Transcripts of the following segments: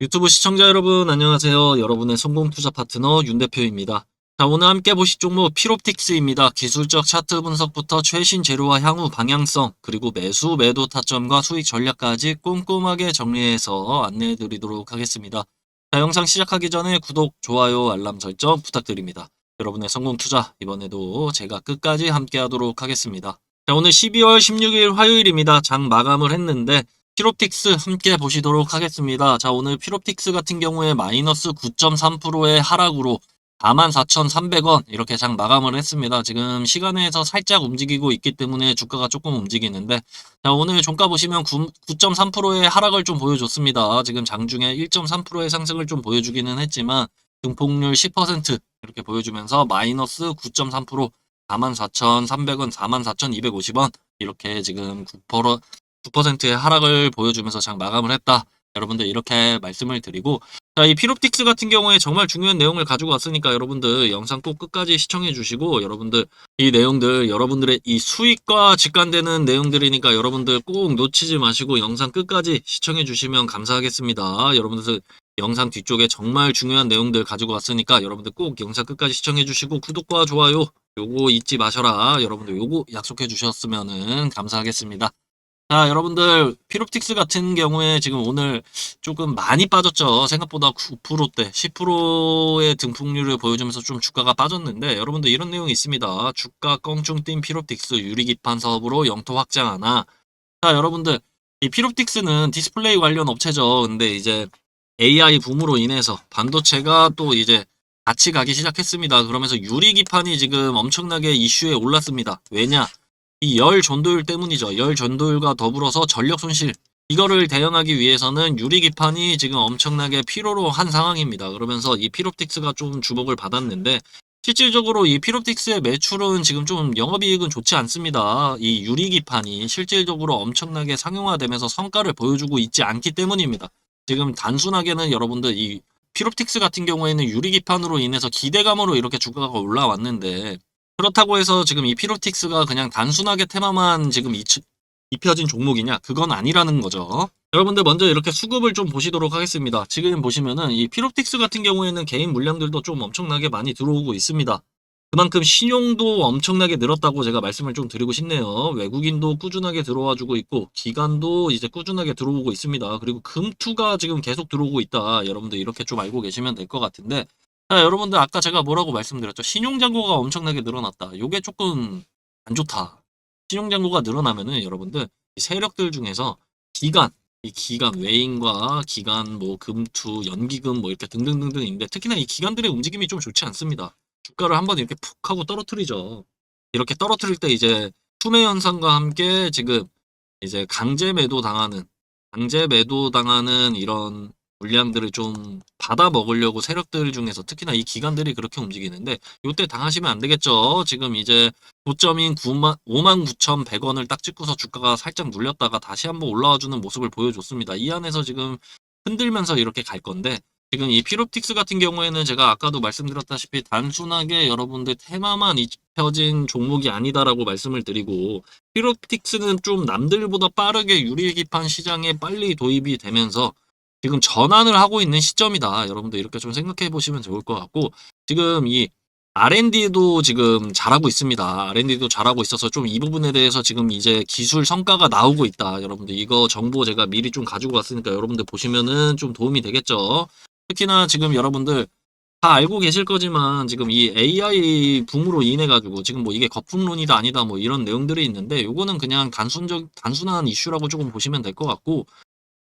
유튜브 시청자 여러분 안녕하세요. 여러분의 성공 투자 파트너 윤 대표입니다. 자, 오늘 함께 보실 종목 피롭틱스입니다. 기술적 차트 분석부터 최신 재료와 향후 방향성, 그리고 매수, 매도 타점과 수익 전략까지 꼼꼼하게 정리해서 안내해 드리도록 하겠습니다. 자, 영상 시작하기 전에 구독, 좋아요, 알람 설정 부탁드립니다. 여러분의 성공 투자 이번에도 제가 끝까지 함께 하도록 하겠습니다. 자, 오늘 12월 16일 화요일입니다. 장 마감을 했는데 피롭틱스 함께 보시도록 하겠습니다. 자, 오늘 피롭틱스 같은 경우에 마이너스 9.3%의 하락으로 44,300원 이렇게 장 마감을 했습니다. 지금 시간에서 살짝 움직이고 있기 때문에 주가가 조금 움직이는데 자, 오늘 종가 보시면 9.3%의 하락을 좀 보여줬습니다. 지금 장중에 1.3%의 상승을 좀 보여주기는 했지만 등폭률 10% 이렇게 보여주면서 마이너스 9.3% 44,300원, 44,250원 이렇게 지금 9% 9%의 하락을 보여주면서 장 마감을 했다. 여러분들 이렇게 말씀을 드리고 자, 이 피롭틱스 같은 경우에 정말 중요한 내용을 가지고 왔으니까 여러분들 영상 꼭 끝까지 시청해 주시고 여러분들 이 내용들 여러분들의 이 수익과 직관되는 내용들이니까 여러분들 꼭 놓치지 마시고 영상 끝까지 시청해 주시면 감사하겠습니다. 여러분들 영상 뒤쪽에 정말 중요한 내용들 가지고 왔으니까 여러분들 꼭 영상 끝까지 시청해 주시고 구독과 좋아요 요거 잊지 마셔라. 여러분들 요거 약속해 주셨으면은 감사하겠습니다. 자, 여러분들 피롭틱스 같은 경우에 지금 오늘 조금 많이 빠졌죠. 생각보다 9%대, 10%의 등폭률을 보여주면서 좀 주가가 빠졌는데 여러분들 이런 내용이 있습니다. 주가 껑충 뛴 피롭틱스 유리기판 사업으로 영토 확장하나. 자, 여러분들 이 피롭틱스는 디스플레이 관련 업체죠. 근데 이제 AI 붐으로 인해서 반도체가 또 이제 같이 가기 시작했습니다. 그러면서 유리기판이 지금 엄청나게 이슈에 올랐습니다. 왜냐? 이 열 전도율 때문이죠. 열 전도율과 더불어서 전력 손실. 이거를 대응하기 위해서는 유리기판이 지금 엄청나게 필요로 한 상황입니다. 그러면서 이 피롭틱스가 좀 주목을 받았는데 실질적으로 이 피롭틱스의 매출은 지금 좀 영업이익은 좋지 않습니다. 이 유리기판이 실질적으로 엄청나게 상용화되면서 성과를 보여주고 있지 않기 때문입니다. 지금 단순하게는 여러분들 이 피롭틱스 같은 경우에는 유리기판으로 인해서 기대감으로 이렇게 주가가 올라왔는데 그렇다고 해서 지금 이 피로틱스가 그냥 단순하게 테마만 지금 입혀진 종목이냐? 그건 아니라는 거죠. 여러분들 먼저 이렇게 수급을 좀 보시도록 하겠습니다. 지금 보시면은 이 피롭틱스 같은 경우에는 개인 물량들도 좀 엄청나게 많이 들어오고 있습니다. 그만큼 신용도 엄청나게 늘었다고 제가 말씀을 좀 드리고 싶네요. 외국인도 꾸준하게 들어와 주고 있고 기관도 이제 꾸준하게 들어오고 있습니다. 그리고 금투가 지금 계속 들어오고 있다. 여러분들 이렇게 좀 알고 계시면 될 것 같은데 자, 여러분들 아까 제가 뭐라고 말씀드렸죠? 신용잔고가 엄청나게 늘어났다. 요게 조금 안 좋다. 신용잔고가 늘어나면은 여러분들 이 세력들 중에서 기간, 이 기간 외인과 기간 뭐 금투, 연기금 뭐 이렇게 등등등등 있는데 특히나 이 기관들의 움직임이 좀 좋지 않습니다. 주가를 한번 이렇게 푹 하고 떨어뜨리죠. 이렇게 떨어뜨릴 때 이제 투매 현상과 함께 지금 이제 강제 매도 당하는 강제 매도 당하는 이런 물량들을 좀 받아 먹으려고 세력들 중에서 특히나 이 기관들이 그렇게 움직이는데 요때 당하시면 안 되겠죠. 지금 이제 고점인 9만 59,100원을 딱 찍고서 주가가 살짝 눌렸다가 다시 한번 올라와 주는 모습을 보여줬습니다. 이 안에서 지금 흔들면서 이렇게 갈 건데 지금 이 피롭틱스 같은 경우에는 제가 아까도 말씀드렸다시피 단순하게 여러분들 테마만 입혀진 종목이 아니다라고 말씀을 드리고 피롭틱스는 좀 남들보다 빠르게 유리기판 시장에 빨리 도입이 되면서 지금 전환을 하고 있는 시점이다. 여러분들 이렇게 좀 생각해 보시면 좋을 것 같고 지금 이 R&D도 지금 잘하고 있습니다. R&D도 잘하고 있어서 좀 이 부분에 대해서 지금 이제 기술 성과가 나오고 있다. 여러분들 이거 정보 제가 미리 좀 가지고 왔으니까 여러분들 보시면은 좀 도움이 되겠죠. 특히나 지금 여러분들 다 알고 계실 거지만 지금 이 AI 붐으로 인해 가지고 지금 뭐 이게 거품론이다 아니다 뭐 이런 내용들이 있는데 요거는 그냥 단순적 단순한 이슈라고 조금 보시면 될 것 같고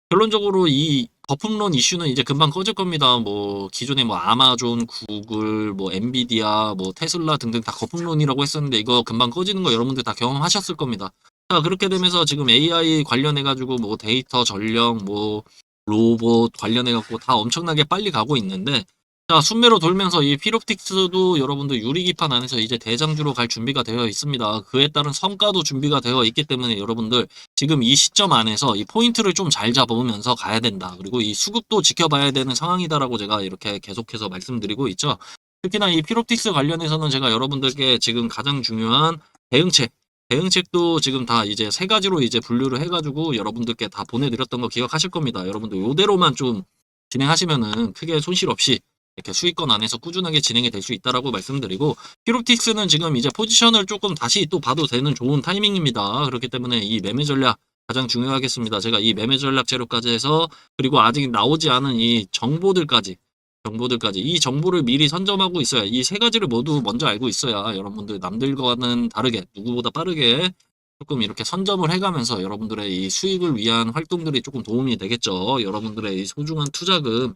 결론적으로 이 거품론 이슈는 이제 금방 꺼질 겁니다. 뭐 기존에 뭐 아마존, 구글, 뭐 엔비디아, 뭐 테슬라 등등 다 거품론이라고 했었는데 이거 금방 꺼지는 거 여러분들 다 경험하셨을 겁니다. 자 그렇게 되면서 지금 AI 관련해 가지고 뭐 데이터 전력, 뭐 로봇 관련해 갖고 다 엄청나게 빨리 가고 있는데 자 순매로 돌면서 이 피롭틱스도 여러분들 유리기판 안에서 이제 대장주로 갈 준비가 되어 있습니다. 그에 따른 성과도 준비가 되어 있기 때문에 여러분들 지금 이 시점 안에서 이 포인트를 좀 잘 잡으면서 가야 된다. 그리고 이 수급도 지켜봐야 되는 상황이다라고 제가 이렇게 계속해서 말씀드리고 있죠. 특히나 이 피롭틱스 관련해서는 제가 여러분들께 지금 가장 중요한 대응책 대응책도 지금 다 이제 세 가지로 이제 분류를 해가지고 여러분들께 다 보내드렸던 거 기억하실 겁니다. 여러분들 요대로만 좀 진행하시면은 크게 손실 없이 이렇게 수익권 안에서 꾸준하게 진행이 될 수 있다라고 말씀드리고 피롭틱스는 지금 이제 포지션을 조금 다시 또 봐도 되는 좋은 타이밍입니다. 그렇기 때문에 이 매매 전략 가장 중요하겠습니다. 제가 이 매매 전략 재료까지 해서 그리고 아직 나오지 않은 이 정보들까지 정보들까지 이 정보를 미리 선점하고 있어야 이 세 가지를 모두 먼저 알고 있어야 여러분들 남들과는 다르게 누구보다 빠르게 조금 이렇게 선점을 해가면서 여러분들의 이 수익을 위한 활동들이 조금 도움이 되겠죠. 여러분들의 이 소중한 투자금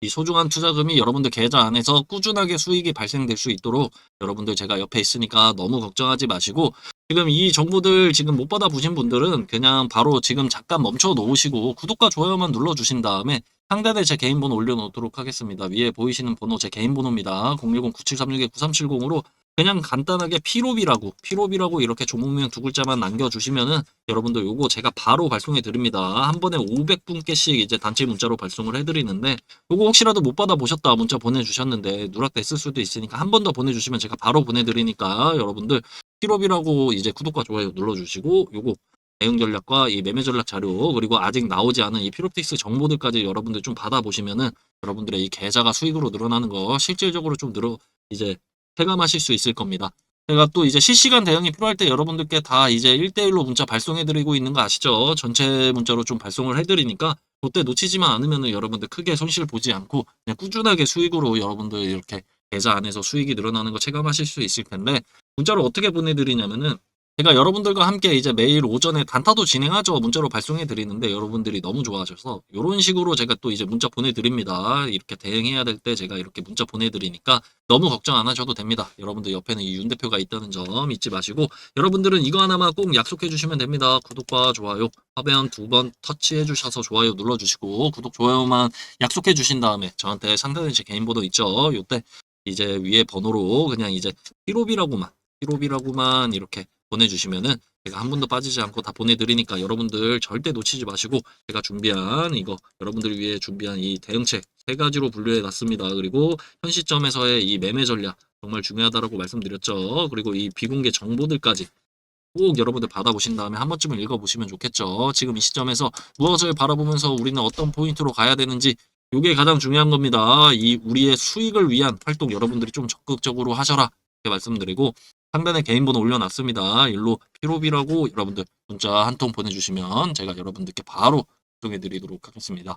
이 소중한 투자금이 여러분들 계좌 안에서 꾸준하게 수익이 발생될 수 있도록 여러분들 제가 옆에 있으니까 너무 걱정하지 마시고 지금 이 정보들 지금 못 받아보신 분들은 그냥 바로 지금 잠깐 멈춰 놓으시고 구독과 좋아요만 눌러주신 다음에 상단에 제 개인 번호 올려놓도록 하겠습니다. 위에 보이시는 번호 제 개인 번호입니다. 010-9736-9370으로 그냥 간단하게 피로비라고 피로비라고 이렇게 종목명 두 글자만 남겨주시면은 여러분들 요거 제가 바로 발송해 드립니다. 한 번에 500분께씩 이제 단체 문자로 발송을 해드리는데 요거 혹시라도 못 받아 보셨다 문자 보내주셨는데 누락됐을 수도 있으니까 한 번 더 보내주시면 제가 바로 보내드리니까 여러분들 피로비라고 이제 구독과 좋아요 눌러주시고 요거 대응 전략과 이 매매 전략 자료 그리고 아직 나오지 않은 이 피롭틱스 정보들까지 여러분들 좀 받아보시면은 여러분들의 이 계좌가 수익으로 늘어나는 거 실질적으로 좀 늘어 이제 체감하실 수 있을 겁니다. 제가 또 이제 실시간 대응이 필요할 때 여러분들께 다 이제 1대1로 문자 발송해드리고 있는 거 아시죠? 전체 문자로 좀 발송을 해드리니까 그때 놓치지만 않으면은 여러분들 크게 손실 보지 않고 그냥 꾸준하게 수익으로 여러분들 이렇게 계좌 안에서 수익이 늘어나는 거 체감하실 수 있을 텐데 문자로 어떻게 보내드리냐면은 제가 여러분들과 함께 이제 매일 오전에 단타도 진행하죠. 문자로 발송해 드리는데 여러분들이 너무 좋아하셔서 이런 식으로 제가 또 이제 문자 보내드립니다. 이렇게 대응해야 될 때 제가 이렇게 문자 보내드리니까 너무 걱정 안 하셔도 됩니다. 여러분들 옆에는 이 윤 대표가 있다는 점 잊지 마시고 여러분들은 이거 하나만 꼭 약속해 주시면 됩니다. 구독과 좋아요 화면 두 번 터치해 주셔서 좋아요 눌러 주시고 구독 좋아요만 약속해 주신 다음에 저한테 상단에 제 개인 번호 있죠. 요때 이제 위에 번호로 그냥 이제 1호비라고만 1호비라고만 이렇게 보내주시면은 제가 한 분도 빠지지 않고 다 보내드리니까 여러분들 절대 놓치지 마시고 제가 준비한 이거 여러분들을 위해 준비한 이 대응책 세 가지로 분류해 놨습니다. 그리고 현 시점에서의 이 매매 전략 정말 중요하다라고 말씀드렸죠. 그리고 이 비공개 정보들까지 꼭 여러분들 받아보신 다음에 한 번쯤은 읽어보시면 좋겠죠. 지금 이 시점에서 무엇을 바라보면서 우리는 어떤 포인트로 가야 되는지 이게 가장 중요한 겁니다. 이 우리의 수익을 위한 활동 여러분들이 좀 적극적으로 하셔라 이렇게 말씀드리고 상단에 개인 번호 올려놨습니다. 일로 피로비라고 여러분들 문자 한 통 보내주시면 제가 여러분들께 바로 소개해드리도록 하겠습니다.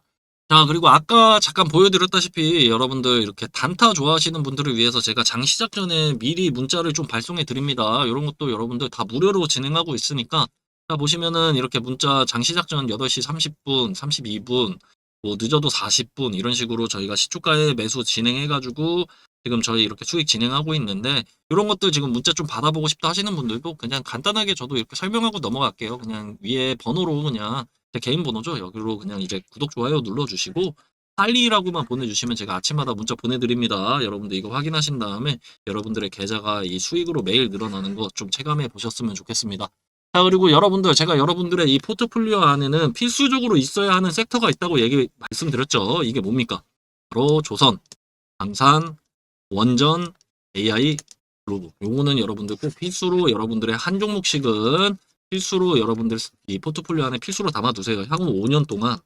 자 그리고 아까 잠깐 보여드렸다시피 여러분들 이렇게 단타 좋아하시는 분들을 위해서 제가 장 시작 전에 미리 문자를 좀 발송해 드립니다. 이런 것도 여러분들 다 무료로 진행하고 있으니까 자 보시면은 이렇게 문자 장 시작 전 8시 30분, 32분 뭐 늦어도 40분 이런 식으로 저희가 시초가에 매수 진행해 가지고 지금 저희 이렇게 수익 진행하고 있는데 이런 것들 지금 문자 좀 받아보고 싶다 하시는 분들도 그냥 간단하게 저도 이렇게 설명하고 넘어갈게요. 그냥 위에 번호로 그냥 제 개인 번호죠. 여기로 그냥 이제 구독 좋아요 눌러주시고 빨리라고만 보내주시면 제가 아침마다 문자 보내드립니다. 여러분들 이거 확인하신 다음에 여러분들의 계좌가 이 수익으로 매일 늘어나는 거좀 체감해 보셨으면 좋겠습니다. 자 그리고 여러분들 제가 여러분들의 이 포트폴리오 안에는 필수적으로 있어야 하는 섹터가 있다고 얘기 말씀드렸죠. 이게 뭡니까? 바로 조선, 방산, 원전, AI, 글로브. 요거는 여러분들 꼭 필수로 여러분들의 한 종목씩은 필수로 여러분들 이 포트폴리오 안에 필수로 담아두세요. 향후 5년 동안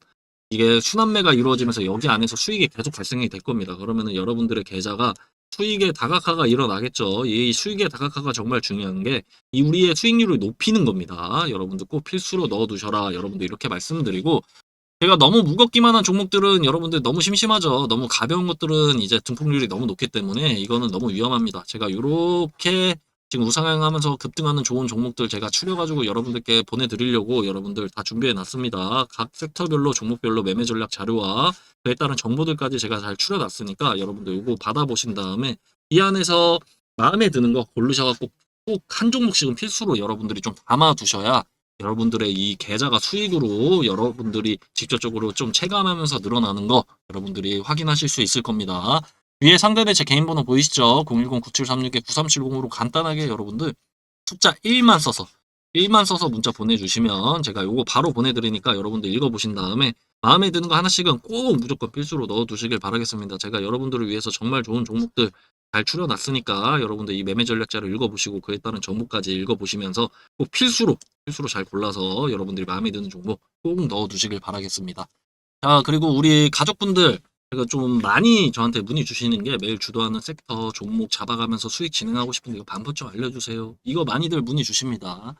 이게 순환매가 이루어지면서 여기 안에서 수익이 계속 발생이 될 겁니다. 그러면은 여러분들의 계좌가 수익의 다각화가 일어나겠죠. 이 수익의 다각화가 정말 중요한 게 이 우리의 수익률을 높이는 겁니다. 여러분들 꼭 필수로 넣어두셔라. 여러분들 이렇게 말씀드리고 제가 너무 무겁기만 한 종목들은 여러분들 너무 심심하죠. 너무 가벼운 것들은 이제 등폭률이 너무 높기 때문에 이거는 너무 위험합니다. 제가 이렇게 지금 우상향하면서 급등하는 좋은 종목들 제가 추려가지고 여러분들께 보내드리려고 여러분들 다 준비해 놨습니다. 각 섹터별로 종목별로 매매 전략 자료와 그에 따른 정보들까지 제가 잘 추려놨으니까 여러분들 이거 받아보신 다음에 이 안에서 마음에 드는 거 고르셔갖고 꼭 한 종목씩은 필수로 여러분들이 좀 담아두셔야 여러분들의 이 계좌가 수익으로 여러분들이 직접적으로 좀 체감하면서 늘어나는 거 여러분들이 확인하실 수 있을 겁니다. 위에 상단에 제 개인 번호 보이시죠? 010-9736-9370으로 간단하게 여러분들 숫자 1만 써서 1만 써서 문자 보내주시면 제가 요거 바로 보내드리니까 여러분들 읽어보신 다음에 마음에 드는 거 하나씩은 꼭 무조건 필수로 넣어두시길 바라겠습니다. 제가 여러분들을 위해서 정말 좋은 종목들 잘 추려놨으니까 여러분들 이 매매 전략자를 읽어보시고 그에 따른 정보까지 읽어보시면서 꼭 필수로 필수로 잘 골라서 여러분들이 마음에 드는 종목 꼭 넣어두시길 바라겠습니다. 자 그리고 우리 가족분들 제가 좀 많이 저한테 문의 주시는 게 매일 주도하는 섹터 종목 잡아가면서 수익 진행하고 싶은데 이거 좀 알려주세요. 이거 많이들 문의 주십니다.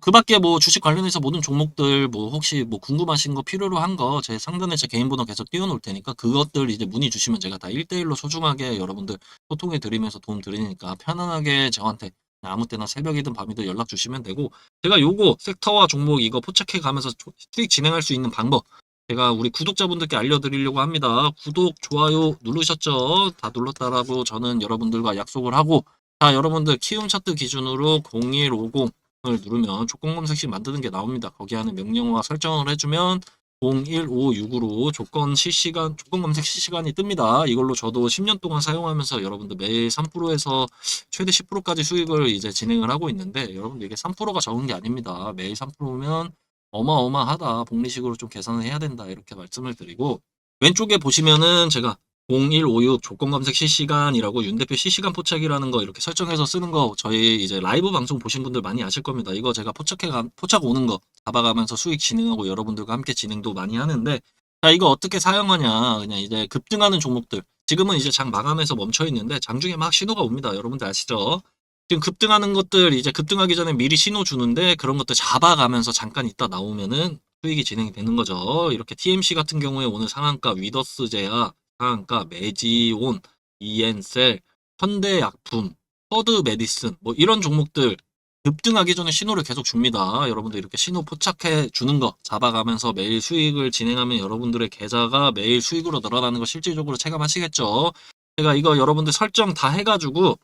그 밖에 뭐 주식 관련해서 모든 종목들 뭐 혹시 뭐 궁금하신 거 필요로 한 거 제 상단에 제 개인 번호 계속 띄워놓을 테니까 그것들 이제 문의 주시면 제가 다 1대1로 소중하게 여러분들 소통해 드리면서 도움 드리니까 편안하게 저한테 아무 때나 새벽이든 밤이든 연락 주시면 되고 제가 요거 섹터와 종목 이거 포착해 가면서 조- 수익 진행할 수 있는 방법 제가 우리 구독자분들께 알려드리려고 합니다. 구독, 좋아요 누르셨죠? 다 눌렀다라고 저는 여러분들과 약속을 하고 자 여러분들 키움 차트 기준으로 0150 을 누르면 조건 검색식 만드는 게 나옵니다. 거기 안에 명령어와 설정을 해주면 0156으로 조건 실시간 조건 검색 실시간이 뜹니다. 이걸로 저도 10년 동안 사용하면서 여러분들 매일 3%에서 최대 10%까지 수익을 이제 진행을 하고 있는데 여러분들 이게 3%가 적은 게 아닙니다. 매일 3%면 어마어마하다. 복리식으로 좀 계산을 해야 된다. 이렇게 말씀을 드리고 왼쪽에 보시면은 제가 0156 조건 검색 실시간이라고 윤 대표 실시간 포착이라는 거 이렇게 설정해서 쓰는 거 저희 이제 라이브 방송 보신 분들 많이 아실 겁니다. 이거 제가 포착해 가, 포착 오는 거 잡아가면서 수익 진행하고 여러분들과 함께 진행도 많이 하는데 자 이거 어떻게 사용하냐 그냥 이제 급등하는 종목들 지금은 이제 장 마감해서 멈춰 있는데 장 중에 막 신호가 옵니다. 여러분들 아시죠? 지금 급등하는 것들 이제 급등하기 전에 미리 신호 주는데 그런 것들 잡아가면서 잠깐 있다 나오면은 수익이 진행이 되는 거죠. 이렇게 TMC 같은 경우에 오늘 상한가 위더스 제야, 상한가 메지온, 이엔셀, 현대약품, 퍼드 메디슨 뭐 이런 종목들 급등하기 전에 신호를 계속 줍니다. 여러분들 이렇게 신호 포착해 주는 거 잡아가면서 매일 수익을 진행하면 여러분들의 계좌가 매일 수익으로 늘어나는 거 실질적으로 체감하시겠죠. 제가 이거 여러분들 설정 다 해가지고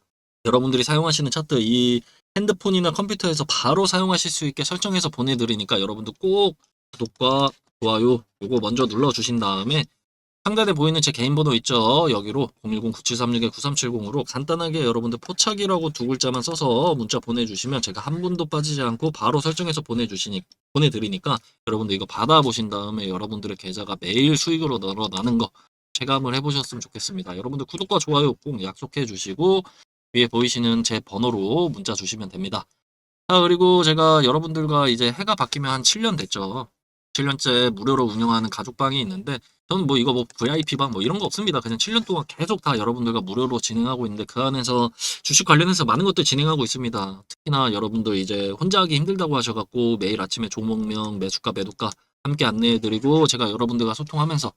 여러분들이 사용하시는 차트 이 핸드폰이나 컴퓨터에서 바로 사용하실 수 있게 설정해서 보내드리니까 여러분들 꼭 구독과 좋아요 요거 먼저 눌러주신 다음에 상단에 보이는 제 개인 번호 있죠 여기로 010-9736-9370으로 간단하게 여러분들 포착이라고 두 글자만 써서 문자 보내주시면 제가 한 분도 빠지지 않고 바로 설정해서 보내주시니 보내드리니까 여러분들 이거 받아보신 다음에 여러분들의 계좌가 매일 수익으로 늘어나는 거 체감을 해보셨으면 좋겠습니다 여러분들 구독과 좋아요 꼭 약속해 주시고 위에 보이시는 제 번호로 문자 주시면 됩니다. 자, 그리고 제가 여러분들과 이제 해가 바뀌면 한 7년 됐죠. 7년째 무료로 운영하는 가족방이 있는데, 저는 뭐 이거 뭐 VIP방 뭐 이런 거 없습니다. 그냥 7년 동안 계속 다 여러분들과 무료로 진행하고 있는데, 그 안에서 주식 관련해서 많은 것들 진행하고 있습니다. 특히나 여러분들 이제 혼자 하기 힘들다고 하셔갖고, 매일 아침에 종목명, 매수가, 매도가 함께 안내해드리고, 제가 여러분들과 소통하면서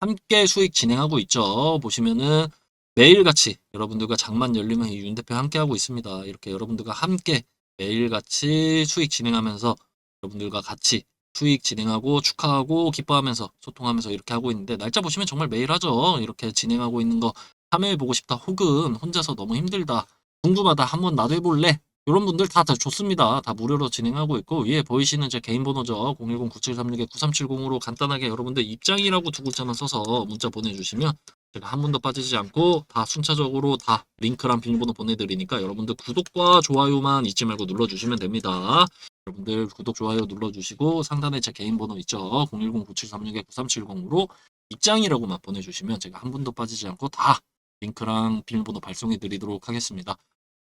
함께 수익 진행하고 있죠. 보시면은, 매일같이 여러분들과 장만 열리면 이윤 대표 함께 하고 있습니다. 이렇게 여러분들과 함께 매일같이 수익 진행하면서 여러분들과 같이 수익 진행하고 축하하고 기뻐하면서 소통하면서 이렇게 하고 있는데 날짜 보시면 정말 매일 하죠. 이렇게 진행하고 있는 거 참여해 보고 싶다 혹은 혼자서 너무 힘들다 궁금하다 한번 나도 해볼래 이런 분들 다, 다 좋습니다. 다 무료로 진행하고 있고 위에 보이시는 제 개인 번호죠. 010-9736-9370으로 간단하게 여러분들 입장이라고 두 글자만 써서 문자 보내주시면 제가 한 분도 빠지지 않고 다 순차적으로 다 링크랑 비밀번호 보내드리니까 여러분들 구독과 좋아요만 잊지 말고 눌러주시면 됩니다. 여러분들 구독, 좋아요 눌러주시고 상단에 제 개인 번호 있죠. 010-9736-9370으로 입장이라고만 보내주시면 제가 한 분도 빠지지 않고 다 링크랑 비밀번호 발송해 드리도록 하겠습니다.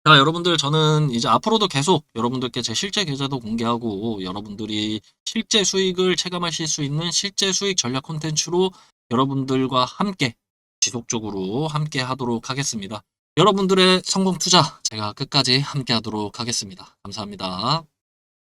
자, 여러분들 저는 이제 앞으로도 계속 여러분들께 제 실제 계좌도 공개하고 여러분들이 실제 수익을 체감하실 수 있는 실제 수익 전략 콘텐츠로 여러분들과 함께 지속적으로 함께 하도록 하겠습니다. 여러분들의 성공 투자 제가 끝까지 함께 하도록 하겠습니다. 감사합니다.